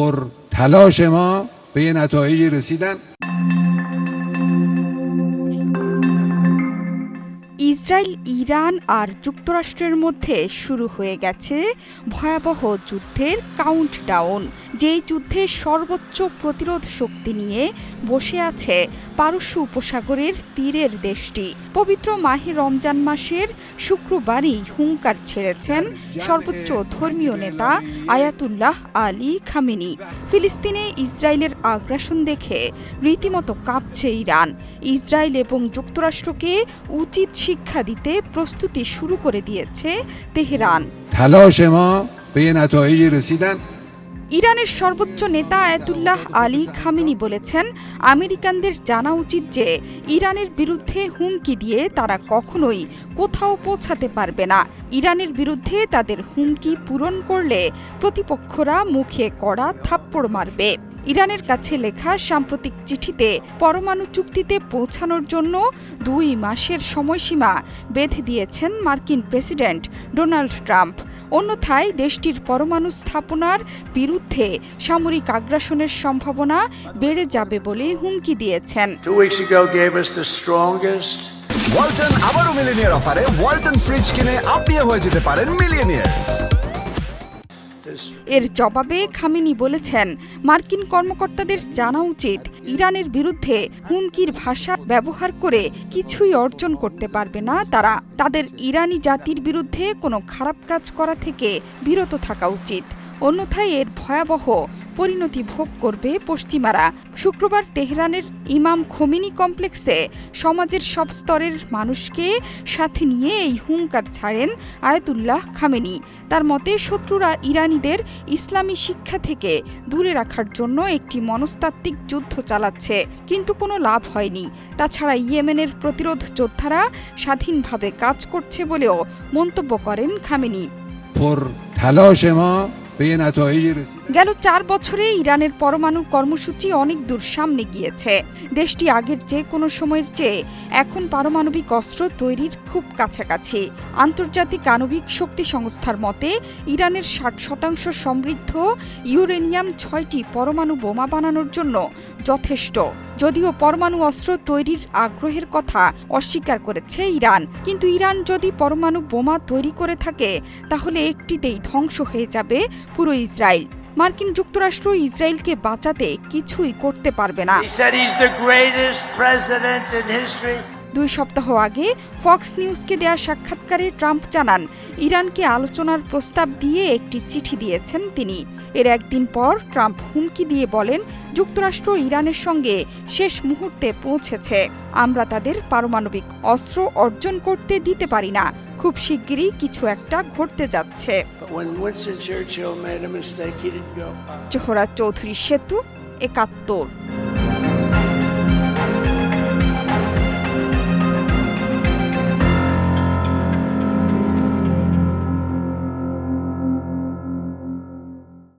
پر تلاش ما به یه نتایجی رسیدن. Israel, Iran আর যুক্তরাষ্ট্রের মধ্যে শুরু হয়ে গেছে ভয়াবহ যুদ্ধের কাউন্টডাউন যেই যুদ্ধে সর্বোচ্চ প্রতিরোধ শক্তি নিয়ে বসে আছে পারস্য উপসাগরের তীরের দেশটি। পবিত্র মাহে রমজান মাসের শুক্রবারই হুঙ্কার ছেড়েছেন সর্বোচ্চ ধর্মীয় নেতা আয়াতুল্লাহ আলী খামিনি। ফিলিস্তিনে ইসরায়েলের আগ্রাসন দেখে রীতিমতো কাঁপছে ইরান। ইসরায়েল এবং যুক্তরাষ্ট্রকে উচিত পরীক্ষা দিতে প্রস্তুতি শুরু করে দিয়েছে তেহরান। ইরানের সর্বোচ্চ নেতা আয়তুল্লাহ আলী খামিনি বলেছেন আমেরিকানদের জানা উচিত যে ইরানের বিরুদ্ধে হুমকি দিয়ে তারা কখনোই কোথাও পৌঁছাতে পারবে না। ইরানের বিরুদ্ধে তাদের হুমকি পূরণ করলে প্রতিপক্ষরা মুখে কড়া থাপ্পড় মারবে। ইরানের কাছে লেখা সাম্প্রতিক চিঠিতে পরমাণু চুক্তিতে পৌঁছানোর জন্য দুই মাসের সময়সীমা বেঁধে দিয়েছেন মার্কিন প্রেসিডেন্ট ডোনাল্ড ট্রাম্প। অন্যথায় দেশটির পরমাণু স্থাপনার বিরুদ্ধে সামরিক আগ্রাসনের সম্ভাবনা বেড়ে যাবে বলে হুমকি দিয়েছেন। ওয়ালটন আবারও মিলিনিয়ার অফারে ওয়ালটন ফ্রিজ কিনে আপনিও হয়ে যেতে পারেন মিলিয়নিয়ার। এর জবাবে খামিনি বলেছেন, মার্কিন কর্মকর্তাদের জানা উচিত, ইরানের বিরুদ্ধে হুমকির ভাষা ব্যবহার করে কিছুই অর্জন করতে পারবে না তারা। তাদের ইরানি জাতির বিরুদ্ধে কোনো খারাপ কাজ করা থেকে বিরত থাকা উচিত। অন্যথায় এর ভয়াবহ পরিণতি ভোগ করবে পশ্চিমারা। শুক্রবার তেহরানের ইমাম খোমিনি কমপ্লেক্সে সমাজের সব স্তরের মানুষকে সাথে নিয়ে এই হুঙ্কার ছাড়েন আয়তুল্লাহ খামেনি। তার মতে, শত্রুরা ইরানিদের ইসলামী শিক্ষা থেকে দূরে রাখার জন্য একটি মনস্তাত্ত্বিক যুদ্ধ চালাচ্ছে, কিন্তু কোনো লাভ হয়নি। তাছাড়া ইয়েমেনের প্রতিরোধ যোদ্ধারা স্বাধীনভাবে কাজ করছে বলেও মন্তব্য করেন খামেনি। به یه نتایجی رسیدن গেল চার বছরে ইরানের পরমাণু কর্মসূচি অনেক দূর সামনে গিয়েছে দেশটি আগের যে কোনো সময়ের চেয়ে এখন পারমাণবিক অস্ত্র তৈরির খুব কাছাকাছি আন্তর্জাতিক আণবিক শক্তি সংস্থার মতে ইরানের ষাট শতাংশ সমৃদ্ধ ইউরেনিয়াম ছয়টি পরমাণু বোমা বানানোর জন্য যথেষ্ট যদিও পরমাণু অস্ত্র তৈরির আগ্রহের কথা অস্বীকার করেছে ইরান। কিন্তু ইরান যদি পরমাণু বোমা তৈরি করে থাকে, তাহলে একটিতেই ধ্বংস হয়ে যাবে পুরো ইসরায়েল। মার্কিন যুক্তরাষ্ট্র ইসরায়েলকে বাঁচাতে কিছুই করতে পারবে না। দুই সপ্তাহ আগে ফক্স নিউজকে দেয়া সাক্ষাৎকারে ট্রাম্প জানান ইরানকে আলোচনার প্রস্তাব দিয়ে একটি চিঠি দিয়েছেন তিনি। এর একদিন পর ট্রাম্প হুমকি দিয়ে বলেন যুক্তরাষ্ট্র ইরানের সঙ্গে শেষ মুহূর্তে পৌঁছেছে। আমরা তাদের পারমাণবিক অস্ত্র অর্জন করতে দিতে পারি না। খুব শিগগিরই কিছু একটা ঘটতে যাচ্ছে। Go. জোহরা চৌধুরী সেতু একাত্তর।